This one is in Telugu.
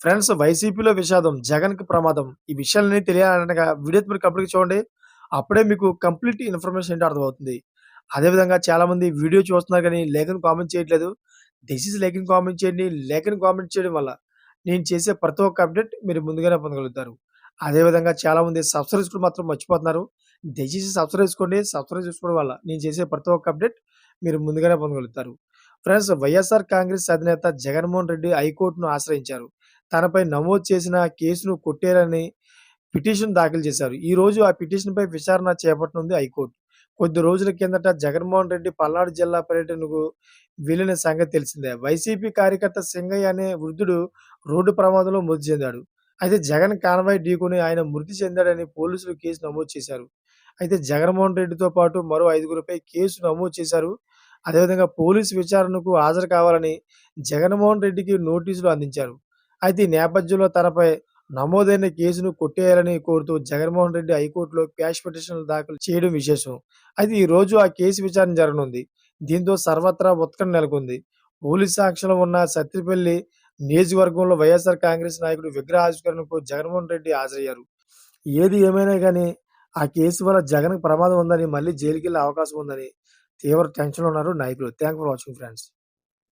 ఫ్రెండ్స్ వైసీపీలో విషాదం, జగన్‌కి ప్రమాదం. ఈ విషయాలన్నీ తెలియాలనగా వీడియో మీరు కంప్లీట్ చూడండి. అప్పుడే మీకు కంప్లీట్ ఇన్ఫర్మేషన్ ఏంటో అర్థమవుతుంది. అదేవిధంగా చాలామంది వీడియో చూస్తున్నారు కానీ లేఖను కామెంట్ చేయట్లేదు. దయచేసి లేఖను కామెంట్ చేయండి. లేఖను కామెంట్ చేయడం వల్ల నేను చేసే ప్రతి ఒక్క అప్డేట్ మీరు ముందుగానే పొందగలుగుతారు. అదేవిధంగా చాలామంది సబ్స్క్రైబ్ కూడా మాత్రం మర్చిపోతున్నారు. దయచేసి సబ్స్క్రైబ్ చేసుకోండి. సబ్స్క్రైబ్ చేసుకోవడం వల్ల నేను చేసే ప్రతి ఒక్క అప్డేట్ మీరు ముందుగానే పొందగలుగుతారు. ఫ్రెండ్స్ వైఎస్ఆర్ కాంగ్రెస్ అధినేత జగన్మోహన్ రెడ్డి హైకోర్టును ఆశ్రయించారు. తనపై నమోదు చేసిన కేసును కొట్టేరని పిటిషన్ దాఖలు చేశారు. ఈరోజు ఆ పిటిషన్‌పై విచారణ చేపట్టనుంది హైకోర్టు. కొద్ది రోజుల కిందట జగన్మోహన్ రెడ్డి పల్నాడు జిల్లా పర్యటనకు వెళ్ళిన సంగతి తెలిసిందే. వైసీపీ కార్యకర్త సింగయ్య అనే వృద్ధుడు రోడ్డు ప్రమాదంలో మృతి చెందాడు. అయితే జగన్ కాన్వాయ్ ఢీకొని ఆయన మృతి చెందాడని పోలీసులు కేసు నమోదు చేశారు. అయితే జగన్మోహన్ రెడ్డితో పాటు మరో ఐదుగురిపై కేసు నమోదు చేశారు. అదేవిధంగా పోలీసు విచారణకు హాజరు కావాలని జగన్మోహన్ రెడ్డికి నోటీసులు అందించారు. అయితే ఈ నేపథ్యంలో తనపై నమోదైన కేసును కొట్టేయాలని కోరుతూ జగన్మోహన్ రెడ్డి హైకోర్టులో క్యాష్ పిటిషన్లు దాఖలు చేయడం విశేషం. అయితే ఈ రోజు ఆ కేసు విచారణ జరగనుంది. దీంతో సర్వత్రా ఉత్కంఠ నెలకొంది. పోలీసు సాక్ష్యంలో ఉన్న సత్తిపల్లి నియోజకవర్గంలో వైఎస్ఆర్ కాంగ్రెస్ నాయకుడి విగ్రహావిష్కరణకు జగన్మోహన్ రెడ్డి హాజరయ్యారు. ఏది ఏమైనా కానీ ఆ కేసు వల్ల జగన్‌కి ప్రమాదం ఉందని, మళ్ళీ జైలుకెళ్ళే అవకాశం ఉందని తీవ్ర టెన్షన్‌లో ఉన్నారు నాయకులు. Thank for watching friends.